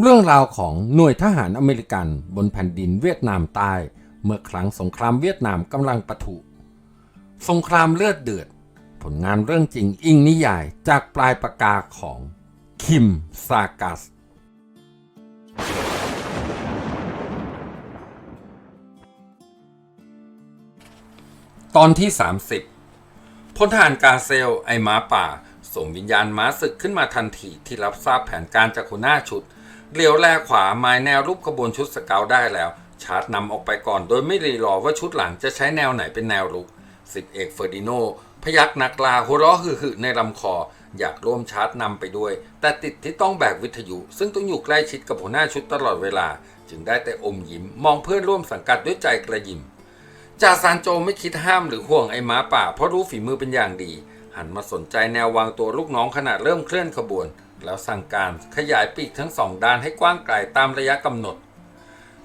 เรื่องราวของหน่วยทหารอเมริกันบนแผ่นดินเวียดนามใต้ เมื่อครั้งสงครามเวียดนามกำลังปะทุ สงครามเลือดเดือด ผลงานเรื่องจริงอิงนิยายจากปลายปากกาของคิมซากัส ตอนที่ 30พลทหารกาเซลไอหมาป่าส่งวิญญาณม้าศึกขึ้นมาทันทีที่รับทราบแผนการจากหัวหน้าชุด เลี้ยวแลขวาไม้แนวรูปขบวนชุดสเกาได้แล้ว ชาร์จนำออกไปก่อน โดยไม่รีรอว่าชุดหลังจะใช้แนวไหนเป็นแนวรุกสิบเอกเฟอร์ดิโนพยักนักลาหัวเราะหึ่ในลำคอ อยากร่วมชาร์จนำไปด้วย แต่ติดที่ต้องแบกวิทยุ ซึ่งต้องอยู่ใกล้ชิดกับหัวหน้าชุดตลอดเวลา จึงได้แต่อมยิ้ม มองเพื่อนร่วมสังกัดด้วยใจกระยิมจ่าซานโจไม่คิดห้ามหรือห่วงไอ้หม้าป่า เพราะรู้ฝีมือเป็นอย่างดี หันมาสนใจแนววางตัวลูกน้องขณะเริ่มเคลื่อนขบวน แล้วสั่งการขยายปีกทั้งสองด้านให้กว้างไกลตามระยะกำหนด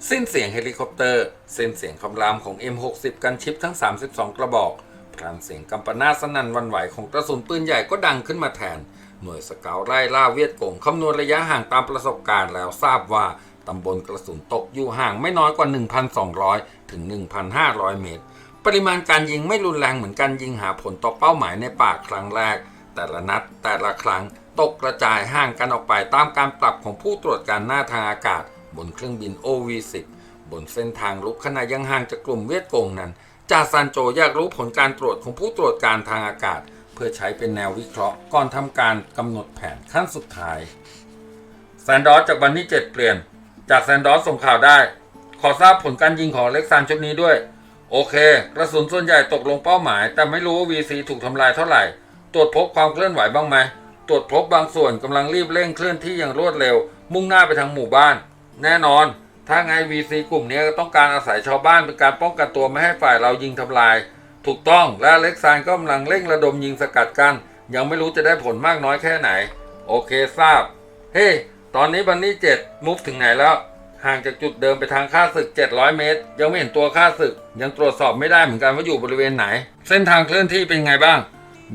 สิ้นเสียงเฮลิคอปเตอร์เส้นเสียงคำรามของ M60 กันชิปทั้ง 32 กระบอกพลันเสียงกำปนาสนั่นวันไหวของกระสุนปืนใหญ่ก็ดังขึ้นมาแทน หน่วยสเกาไล่ล่าเวียดกงคำนวณระยะห่างตามประสบการณ์แล้วทราบว่าตำบลกระสุนตกอยู่ห่างไม่น้อยกว่า 1,200 ถึง 1,500 เมตร ปริมาณการยิงไม่รุนแรงเหมือนการยิงหาผลต่อเป้าหมายในป่าครั้งแรก แต่ละนัดแต่ละครั้ง ตกกระจายห่างกันออกไปตามการปรับของผู้ตรวจการหน้าทางอากาศ บนเครื่องบิน OV-10 บนเส้นทางลุกขณะยังห่างจากกลุ่มเวียดกงนั้นจ่าซานโจอยากรู้ผลการตรวจของผู้ตรวจการทางอากาศ เพื่อใช้เป็นแนววิเคราะห์ก่อนทำการกำหนดแผนขั้นสุดท้ายแซนดอสจากวันที่7เปลี่ยน จากแซนดอสส่งข่าวได้ ขอทราบผลการยิงของเล็กซานชุดนี้ด้วย โอเค กระสุนส่วนใหญ่ตกลงเป้าหมาย แต่ไม่รู้ว่า VC ถูกทำลายเท่าไหร่ ตรวจพบความเคลื่อนไหวบ้างไหม ตรวจพบบางส่วนกำลังรีบเร่งเคลื่อนที่อย่างรวดเร็ว มุ่งหน้าไปทางหมู่บ้าน แน่นอน ถ้าไง VC กลุ่มนี้ก็ต้องการอาศัยชาวบ้านเป็นการป้องกันตัวไม่ให้ฝ่ายเรายิงทำลาย ถูกต้องและเล็กซานก็กำลังเร่งระดมยิงสกัดกัน ยังไม่รู้จะได้ผลมากน้อยแค่ไหน โอเคทราบ เฮ้ตอนนี้บันนี่เจ็ดมุฟถึงไหนแล้ว ห่างจากจุดเดิมไปทางค่าศึก 700 เมตร ยังไม่เห็นตัวค่าศึก ยังตรวจสอบไม่ได้เหมือนกันว่าอยู่บริเวณไหน เส้นทางเคลื่อนที่เป็นไงบ้าง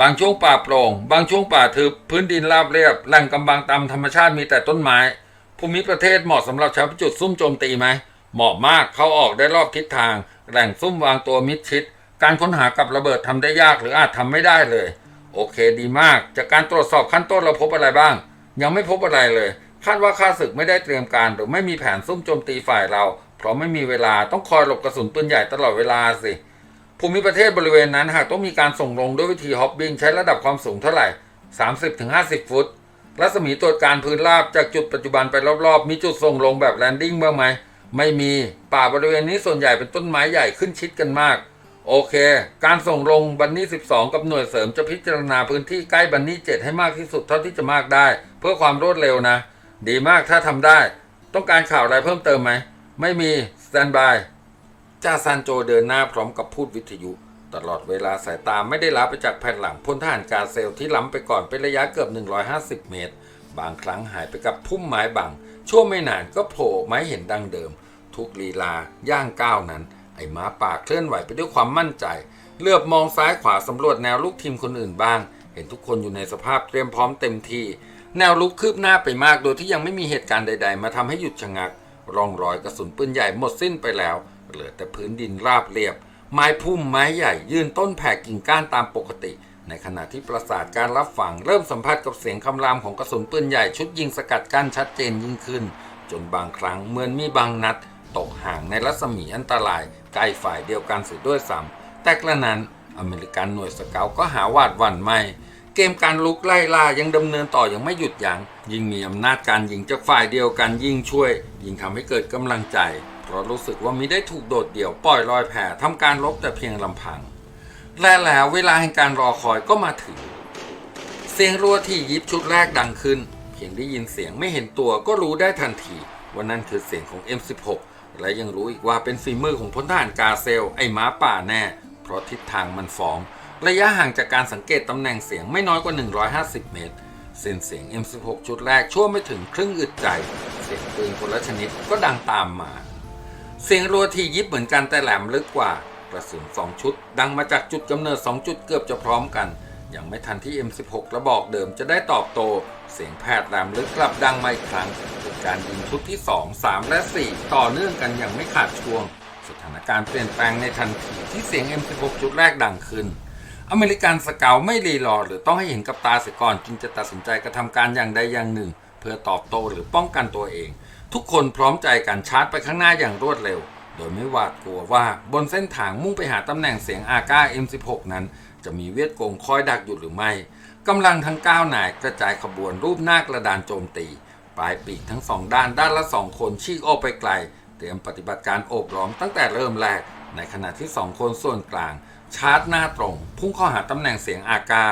บางช่วงป่าโปร่ง บางช่วงป่าทึบ พื้นดินราบเรียบ แหล่งกำบังตามธรรมชาติมีแต่ต้นไม้ ภูมิประเทศเหมาะสำหรับใช้จุดซุ่มโจมตีไหม เหมาะมากเข้าออกได้รอบทิศทาง แหล่งซุ่มวางตัวมิดชิด การค้นหากับระเบิดทำได้ยากหรืออาจทำไม่ได้เลย โอเคดีมาก จากการตรวจสอบขั้นต้นเราพบอะไรบ้าง ยังไม่พบอะไรเลย คาดว่าข้าศึกไม่ได้เตรียมการหรือไม่มีแผนซุ่มโจมตีฝ่ายเรา เพราะไม่มีเวลาต้องคอยหลบกระสุนปืนใหญ่ตลอดเวลาสิ ภูมิประเทศบริเวณนั้นหากต้องมีการส่งลงด้วยวิธีฮอปบิงใช้ระดับความสูงเท่าไหร่ 30-50 ฟุต รัศมีตรวจการพื้นราบจากจุดปัจจุบันไปรอบๆ มีจุดส่งลงแบบแลนดิ้งบ้างไหม ไม่มี ป่าบริเวณนี้ส่วนใหญ่เป็นต้นไม้ใหญ่ขึ้นชิดกันมาก โอเค การส่งลงบันนี่ 12 กับหน่วยเสริมจะพิจารณาพื้นที่ใกล้บันนี่ 7 ให้มากที่สุดเท่าที่จะมากได้ เพื่อความรวดเร็วนะ ดีมากถ้าทำได้ ต้องการข่าวอะไรเพิ่มเติมไหม ไม่มี สแตนบาย จ่าซานโจเดินหน้าพร้อมกับพูดวิทยุ ตลอดเวลาสายตาไม่ได้ละไปจากแผ่นหลังพลทหารกาเซลที่ล้ำไปก่อนเป็นระยะเกือบ 150 เมตร บางครั้งหายไปกับพุ่มไม้บัง ชั่วไม่นานก็โผล่ไม้เห็นดังเดิม ทุกลีลาย่างก้าวนั้น ไอ้ม้าป่าเคลื่อนไหวไปด้วยความมั่นใจเลือบมองซ้ายขวาสำรวจแนวลูกทีมคนอื่นบ้าง เห็นทุกคนอยู่ในสภาพเตรียมพร้อมเต็มที่ แนวลุกคืบหน้าไปมากโดยที่ยังไม่มีเหตุการณ์ใด ๆ มาทำให้หยุดชะงัก ร่องรอยกระสุนปืนใหญ่หมดสิ้นไปแล้ว เหลือแต่พื้นดินราบเรียบ ไม้พุ่มไม้ใหญ่ยืนต้นแผ่กิ่งก้านตามปกติ ในขณะที่ประสาทการรับฟังเริ่มสัมผัสกับเสียงคำรามของกระสุนปืนใหญ่ชุดยิงสกัดกั้นชัดเจนยิ่งขึ้น จนบางครั้งเหมือนมีบางนัด ตกห่างในรัศมีอันตรายใกล้ฝ่ายเดียวกันเสียด้วยซ้ำแต่กระนั้นอเมริกันหน่วยสเกาต์ก็หาวาดหวั่นไม่เกมการลุกไล่ล่ายังดำเนินต่ออย่างไม่หยุดยัง้งยิ่งมีอำนาจการยิงจากฝ่ายเดียวกันยิ่งช่วย ยิ่งทำให้เกิดกำลังใจ เพราะรู้สึกว่ามิได้ถูกโดดเดี่ยวปล่อยลอยแผ่ทำการรบแต่เพียงลำพัง และแล้วเวลาแห่งการรอคอยก็มาถึง เสียงรัวที่ยิบชุดแรกดังขึ้น เพียงได้ยินเสียงไม่เห็นตัวก็รู้ได้ทันทีว่านั่นคือเสียงของ M16 และยังรู้อีกว่าเป็นฝีมือของพลทหารกาเซล ไอ้ม้าป่าแน่ เพราะทิศทางมันฟ้อง ระยะห่างจากการสังเกตตำแหน่งเสียงไม่น้อยกว่า 150 เมตรเส้นเสียง M16 ชุดแรกชั่วไม่ถึงครึ่งอึดใจ เสียงปืนคนละชนิดก็ดังตามมา เสียงรัวที่ยิบเหมือนกันแต่แหลมลึกกว่ากระสุนสองชุด ดังมาจากจุดกำเนิด2จุดเกือบจะพร้อมกัน ยังไม่ทันที่ M16 ระบอกเดิมจะได้ตอบโต เสียงแผดแหลมลึกกลับดังมาอีกครั้งเป็นการยิงชุดที่ 2 3 และ 4 ต่อเนื่องกันอย่างไม่ขาดช่วง สถานการณ์เปลี่ยนแปลงในทันทีที่เสียง M16 จุดแรกดังขึ้น อเมริกันสเกาไม่รีรอหรือต้องให้เห็นกับตาเสียก่อนจึงจะตัดสินใจกระทำการอย่างใดอย่างหนึ่ง เพื่อตอบโต้หรือป้องกันตัวเอง ทุกคนพร้อมใจกันชาร์จไปข้างหน้าอย่างรวดเร็ว โดยไม่หวาดกลัวว่าบนเส้นทางมุ่งไปหาตำแหน่งเสียงอาก้า M16 นั้น จะมีเวียดกงคอยดักอยู่หรือไม่กำลังทั้ง9นายกระจายขบวนรูปหน้ากระดานโจมตี ปลายปีกทั้งสองด้านด้านละสองคนชี้ออกไปไกล เตรียมปฏิบัติการโอบล้อมตั้งแต่เริ่มแรก ในขณะที่สองคนส่วนกลาง ชาร์จหน้าตรง พุ่งเข้าหาตำแหน่งเสียงอากา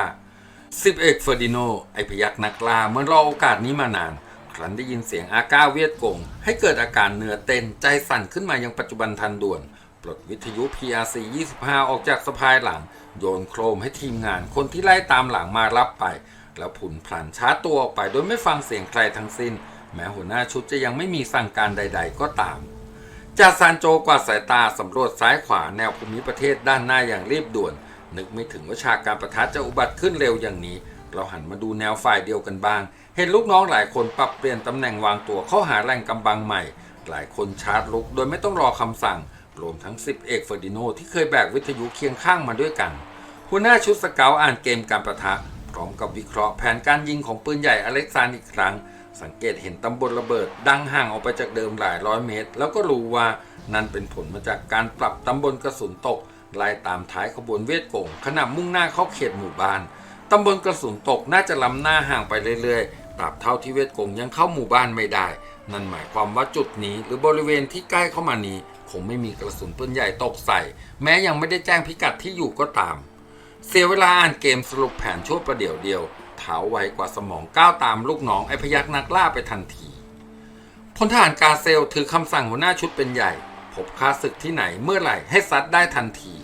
สิบเอกเฟอร์ดิโนไอพยักนักล่าเมื่อรอโอกาสนี้มานาน ครั้นได้ยินเสียงอาก้าเวียดกง ให้เกิดอาการเหนือเต้นใจสั่นขึ้นมายังปัจจุบันทันด่วน ปลดวิทยุ PRC 25 ออกจากสะพายหลัง โยนโครมให้ทีมงานคนที่ไล่ตามหลังมารับไป แล้วผุนพลันช้าตัวออกไปโดยไม่ฟังเสียงใครทั้งสิ้น แม้หัวหน้าชุดจะยังไม่มีสั่งการใด ๆ ก็ตามจ่าซานโจกวาดสายตาสำรวจซ้ายขวาแนวภูมิประเทศด้านหน้าอย่างรีบด่วน นึกไม่ถึงว่าฉากการประทะจะอุบัติขึ้นเร็วอย่างนี้ เราหันมาดูแนวฝ่ายเดียวกันบ้าง เห็นลูกน้องหลายคนปรับเปลี่ยนตำแหน่งวางตัวเข้าหาแหล่งกำบังใหม่ หลายคนชาร์จลุกโดยไม่ต้องรอคำสั่ง รวมทั้ง10เอกเฟอร์ดิโนที่เคยแบกวิทยุเคียงข้างมาด้วยกัน หัวหน้าชุดสเกาอ่านเกมการประทะ พร้อมกับวิเคราะห์แผนการยิงของปืนใหญ่อเล็กซานอีกครั้ง สังเกตเห็นตำบลระเบิด ดังห่างออกไปจากเดิมหลายร้อยเมตร แล้วก็รู้ว่านั่นเป็นผลมาจากการปรับตำบลกระสุนตกไล่ตามท้ายขบวนเวทกงขณะมุ่งหน้าเข้าเขตหมู่บ้าน ตำบลกระสุนตกน่าจะล้ำหน้าห่างไปเรื่อยๆ ตราบเท่าที่เวทกงยังเข้าหมู่บ้านไม่ได้ นั่นหมายความว่าจุดนี้หรือบริเวณที่ใกล้เข้ามานี้คงไม่มีกระสุนปืนใหญ่ตกใส่ แม้ยังไม่ได้แจ้งพิกัดที่อยู่ก็ตาม เสียเวลาอ่านเกมสรุปแผนชั่วประเดี๋ยวเดียวเท้าไวกว่าสมองก้าวตามลูกน้องไอพยักนักล่าไปทันทีพลทหารกาเซลถือคำสั่งหัวหน้าชุดเป็นใหญ่ พบค่าศึกที่ไหนเมื่อไหร่ให้ซัดได้ทันที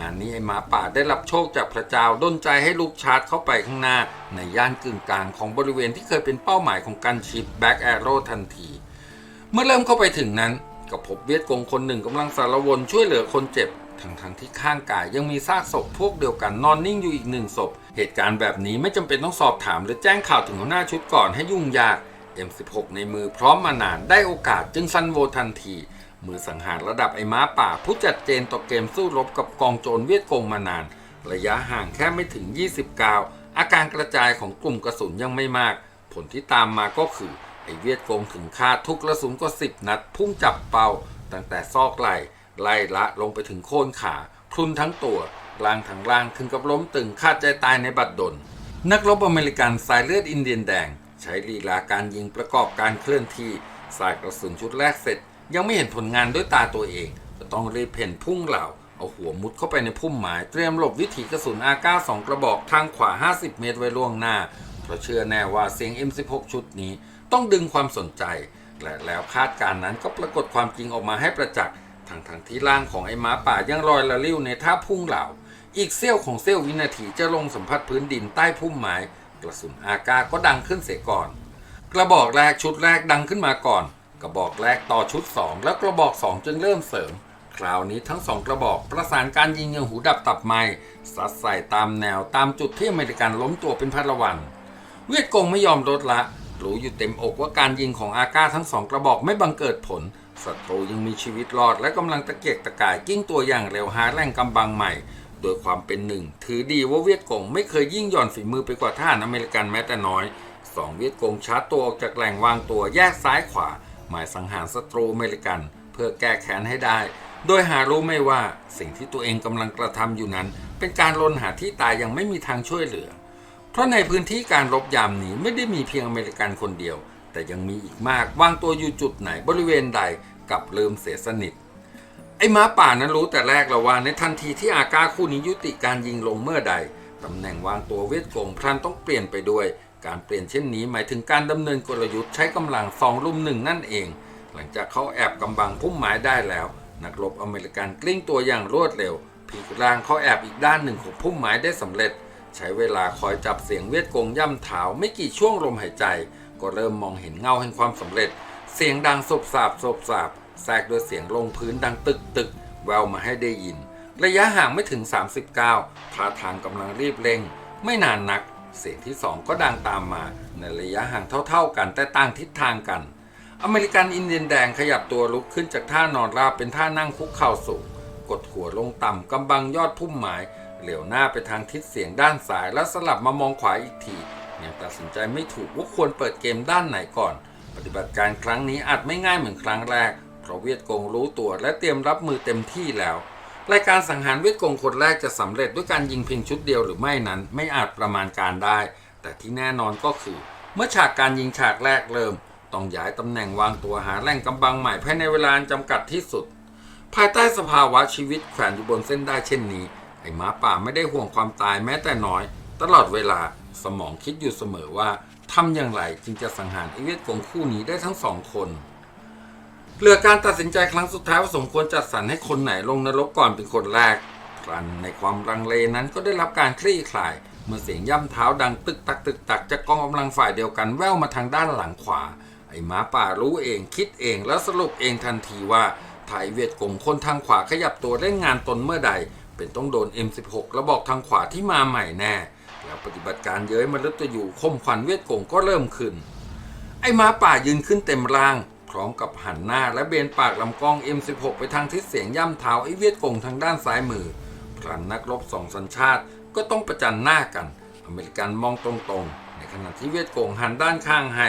งานนี้ไอหมาป่าได้รับโชคจากพระเจ้าดนใจให้ลูกชาร์จเข้าไปข้างหน้า ในย่านกึ่งกลางของบริเวณที่เคยเป็นเป้าหมายของการชิปแบ็กแอโร่ทันที เมื่อเริ่มเข้าไปถึงนั้นก็พบเวียดกงคนหนึ่งกำลังสารวนช่วยเหลือคนเจ็บทั้งทั้งๆที่ข้างกายยังมีซากศพพวกเดียวกันนอนนิ่งอยู่อีกหนึ่งศพ เหตุการณ์แบบนี้ไม่จำเป็นต้องสอบถามหรือแจ้งข่าวถึงหัวหน้าชุดก่อนให้ยุ่งยาก M16 ในมือพร้อมมานานได้โอกาสจึงซันโวทันที มือสังหารระดับไอ้ม้าป่า ผู้จัดเจนต่อเกมสู้รบกับกองโจรเวียดกงมานาน ระยะห่างแค่ไม่ถึง29อาการกระจายของกลุ่มกระสุนยังไม่มาก ผลที่ตามมาก็คือ ไอ้เวียดกงถึงคาทุกกระสุนก็สิบนัด พุ่งจับเป้าตั้งแต่ซอกไหล่ไล่ละลงไปถึงโคนขาพรุนทั้งตัวร่างทั้งร่างถึงกับล้มตึงคาดใจตายในบัดดล นักรบอเมริกันสายเลือดอินเดียนแดง ใช้ลีลาการยิงประกอบการเคลื่อนที่สายกระสุนชุดแรกเสร็จ ยังไม่เห็นผลงานด้วยตาตัวเองก็ต้องรีบเพ่นพุ่งเหล่า เอาหัวมุดเข้าไปในพุ่มไม้เตรียมหลบวิถีกระสุนอาก้าสองกระบอกทางขวา 50 เมตรไว้ล่วงหน้า เพราะเชื่อแน่ว่าเสียง M16 ชุดนี้ต้องดึงความสนใจ และแล้วคาดการณ์นั้นก็ปรากฏความจริงออกมาให้ประจักษ์ทั้งทงที่ร่างของไอ้มาป่ายังลอยละลิ้วในท่าพุ่งเหล่า อีกเสี้ยวของเสี้ยววินาทีจะลงสัมผัสพื้นดินใต้พุ่มไม้กระสุนอากาก็ดังขึ้นเสียก่อน กระบอกแรกชุดแรกดังขึ้นมาก่อน กระบอกแรกต่อชุด 2 แล้วกระบอก 2 จึงเริ่มเสริม คราวนี้ทั้งสองกระบอกประสานการยิงย่างหูดับตับไหมซัดใส่ตามแนวตามจุดที่อเมริกันล้มตัวเป็นพันละวัน เวียดกงไม่ยอมลดละรู้อยู่เต็มอกว่าการยิงของอาก้าทั้งสองกระบอกไม่บังเกิดผลศัตรูยังมีชีวิตรอดและกำลังตะเกียกตะกายกิ้งตัวอย่างเร็วหาแหล่งกำบังใหม่ โดยความเป็นหนึ่ง ถือดีว่าเวียดกงไม่เคยยิ่งหย่อนฝีมือไปกว่าทหารอเมริกันแม้แต่น้อยสองเวียดกงชาร์จตัวออกจากแหล่งวางตัวแยกซ้ายขวา หมายสังหารศัตรูอเมริกัน เพื่อแก้แค้นให้ได้ โดยหารู้ไม่ว่าสิ่งที่ตัวเองกำลังกระทำอยู่นั้น เป็นการลนหาที่ตายยังไม่มีทางช่วยเหลือ เพราะในพื้นที่การรบยามนี้ไม่ได้มีเพียงอเมริกันคนเดียว แต่ยังมีอีกมากวางตัวอยู่จุดไหนบริเวณใดกับลืมเสียสนิทไอ้ม้าป่านั้นรู้แต่แรกแล้วว่าในทันทีที่อากาคู่นี้ยุติการยิงลงเมื่อใดตำแหน่งวางตัวเวทกงพลันต้องเปลี่ยนไปด้วย การเปลี่ยนเช่นนี้หมายถึงการดำเนินกลยุทธ์ใช้กำลังสองลุมหนึ่งนั่นเอง หลังจากเขาแอบกำบังพุ่มไม้ได้แล้ว นักรบอเมริกันกลิ้งตัวอย่างรวดเร็วพลิกร่างเขาแอบอีกด้านหนึ่งของพุ่มไม้ได้สำเร็จ ใช้เวลาคอยจับเสียงเวทกงย่ำเท้าไม่กี่ช่วงลมหายใจ ก็เริ่มมองเห็นเงาแห่งความสำเร็จ เสียงดังสบสาบสบสาบแทรกด้วยเสียงลงพื้นดังตึกตึกแววมาให้ได้ยิน ระยะห่างไม่ถึง 39ท่าทางกำลังรีบเร่ง ไม่นานนัก เสียงที่สองก็ดังตามมาในระยะห่างเท่าๆกัน แต่ต่างทิศทางกัน อเมริกันอินเดียนแดงขยับตัวลุกขึ้นจากท่านอนราบเป็นท่านั่งคุกเข่าสูงกดหัวลงต่ำกำบังยอดพุ่มไม้เหลียวหน้าไปทางทิศเสียงด้านซ้าย แล้วสลับมามองขวาอีกทียังตัดสินใจไม่ถูกว่าควรเปิดเกมด้านไหนก่อน ปฏิบัติการครั้งนี้อาจไม่ง่ายเหมือนครั้งแรกเพราะเวียดกงรู้ตัวและเตรียมรับมือเต็มที่แล้ว รายการสังหารเวียดกงคนแรกจะสำเร็จด้วยการยิงเพียงชุดเดียวหรือไม่นั้นไม่อาจประมาณการได้ แต่ที่แน่นอนก็คือ เมื่อฉากการยิงฉากแรกเริ่ม ต้องย้ายตำแหน่งวางตัวหาแหล่งกำบังใหม่ภายในเวลาจำกัดที่สุด ภายใต้สภาวะชีวิตแขวนอยู่บนเส้นได้เช่นนี้ ไอ้หมาป่าไม่ได้ห่วงความตายแม้แต่น้อย ตลอดเวลาสมองคิดอยู่เสมอว่าทำอย่างไรจึงจะสังหารไอเวียดกงคู่นี้ได้ทั้งสองคน เหลือการตัดสินใจครั้งสุดท้ายว่าสมควรจัดสรรให้คนไหนลงนรกก่อนเป็นคนแรกพลันในความรังเลนั้นก็ได้รับการคลี่คลาย เมื่อเสียงย่ำเท้าดังตึกตักตึกตักจากกองกำลังฝ่ายเดียวกันแว่วมาทางด้านหลังขวา ไอ้หมาป่ารู้เองคิดเองแล้วสรุปเองทันทีว่าไทยเวียดกงคนทางขวาขยับตัวเล่นงานตนเมื่อใด เป็นต้องโดน M16 แล้วบอกทางขวาที่มาใหม่แน่ แล้วปฏิบัติการเย้ยมฤตยูคมขวัญเวียดกงก็เริ่มขึ้น ไอ้หมาป่ายืนขึ้นเต็มร่าง พร้อมกับหันหน้าและเบนปากลำกล้อง M16 ไปทางทิศเสียงย่ำเท้าไอเวียดกงทางด้านซ้ายมือพลันนักรบสองสัญชาติก็ต้องประจันหน้ากัน อเมริกันมองตรงๆ ในขณะที่เวียดกงหันด้านข้างให้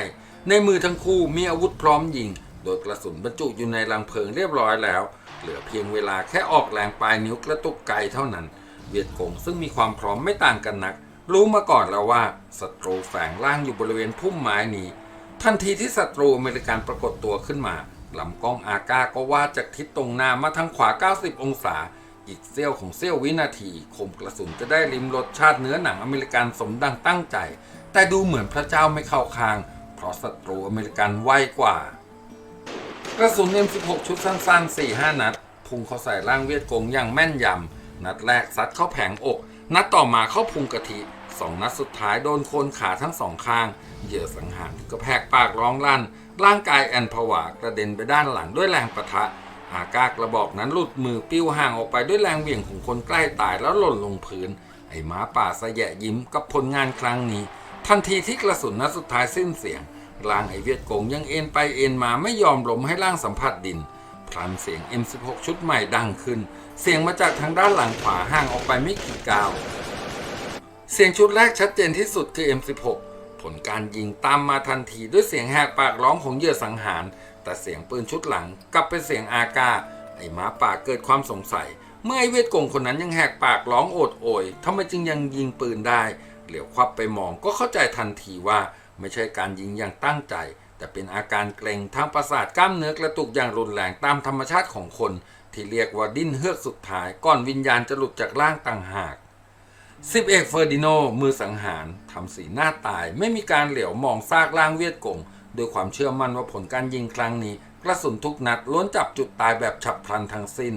ในมือทั้งคู่มีอาวุธพร้อมยิง โดยกระสุนบรรจุอยู่ในรังเพลิงเรียบร้อยแล้ว เหลือเพียงเวลาแค่ออกแรงปลายนิ้วกระตุกไกเท่านั้น เวียดกงซึ่งมีความพร้อมไม่ต่างกันนัก รู้มาก่อนแล้วว่าศัตรูแฝงร่างอยู่บริเวณพุ่มไม้นี้ ทันทีที่ศัตรูอเมริกันปรากฏตัวขึ้นมาลำกล้องอาก้าก็ว่าดจากทิศตรงหน้ามาทางขวา 90 องศา อีกเสี้ยวของเสี้ยววินาที คมกระสุนจะได้ริมรสชาติเนื้อหนังอเมริกันสมดังตั้งใจ แต่ดูเหมือนพระเจ้าไม่เข้าคาง เพราะศัตรูอเมริกันไวกว่า กระสุน M16 ชุดสั้นๆ 4-5 นัด พุ่งเข้าใส่ร่างเวียดกงอย่างแม่นยำนัดแรกซัดเข้าแผงอก นัดต่อมาเข้าพุงกะทิ สองนัดสุดท้ายโดนโคนขาทั้งสองข้าง เหยื่อสังหารก็แผกปากร้องลั่น ร่างกายแอนผวากระเด็นไปด้านหลังด้วยแรงประทะอากากระบอกนั้นหลุดมือปิ้วห่างออกไปด้วยแรงเหวี่ยงของคนใกล้ตายแล้วหล่นลงพื้น ไอ้หมาป่าสะแยะยิ้มกับผลงานครั้งนี้ ทันทีที่กระสุนนัดสุดท้ายสิ้นเสียงร่างไอเวียดกงยังเอ็นไปเอ็นมาไม่ยอมล้มให้ร่างสัมผัสดินพลันเสียง M16 ชุดใหม่ดังขึ้น เสียงมาจากทางด้านหลังขวาห่างออกไปไม่กี่ก้าว เสียงชุดแรกชัดเจนที่สุดคือ M16 ผลการยิงตามมาทันทีด้วยเสียงแหกปากร้องของเหยื่อสังหาร แต่เสียงปืนชุดหลังกลับเป็นเสียงอากา ไอ้หมาป่าเกิดความสงสัย เมื่อไอ้เวทกงคนนั้นยังแหกปากร้องโอดโอยทำไมจึงยังยิงปืนได้ เหลียวควับไปมองก็เข้าใจทันทีว่าไม่ใช่การยิงอย่างตั้งใจ แต่เป็นอาการเกร็งทางประสาทกล้ามเนื้อกระตุกอย่างรุนแรงตามธรรมชาติของคน ที่เรียกว่าดิ้นเฮือกสุดท้าย ก่อนวิญญาณจะหลุดจากร่างต่างหาก สิบเอกเฟอร์ดิโนมือสังหารทำสีหน้าตาย ไม่มีการเหลียวมองซากร่างเวียดกงด้วยความเชื่อมั่นว่าผลการยิงครั้งนี้ กระสุนทุกนัดล้วนจับจุดตายแบบฉับพลันทั้งสิ้น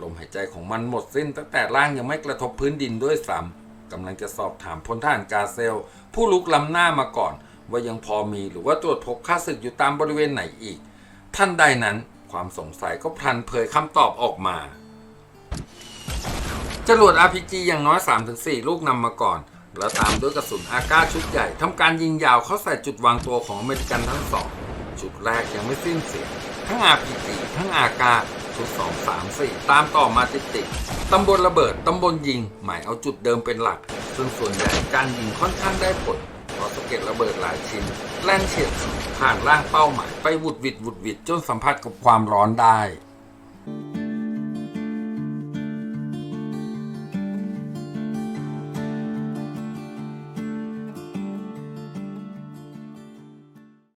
ลมหายใจของมันหมดสิ้น ตั้งแต่ร่างยังไม่กระทบพื้นดินด้วยซ้ำกำลังจะสอบถามพลทหารกาเซล ผู้ลุกล้ำหน้ามาก่อน ว่ายังพอมีหรือว่าตรวจพบค่าศึกอยู่ตามบริเวณไหนอีก ท่านใดนั้นความสงสัยก็พลันเผยคำตอบออกมา จรวด RPG อย่างน้อย 3-4 ลูกนำมาก่อน แล้วตามด้วยกระสุนอากาชุดใหญ่ทำการยิงยาวเข้าใส่จุดวางตัวของอเมริกันทั้งสองชุดแรกยังไม่สิ้นเสียงทั้ง RPG ทั้งอากาชุด 2 3 4 ตามต่อมาติดติดตำบลระเบิดตำบลยิง หมายเอาจุดเดิมเป็นหลัก ซึ่งส่วนใหญ่การยิงค่อนข้างได้ผลเพราะสะเก็ดระเบิดหลายชิ้นแล่นเฉียดผ่านร่างเป้าหมายไปวุดวิดวุดวิดจนสัมผัสกับความร้อนได้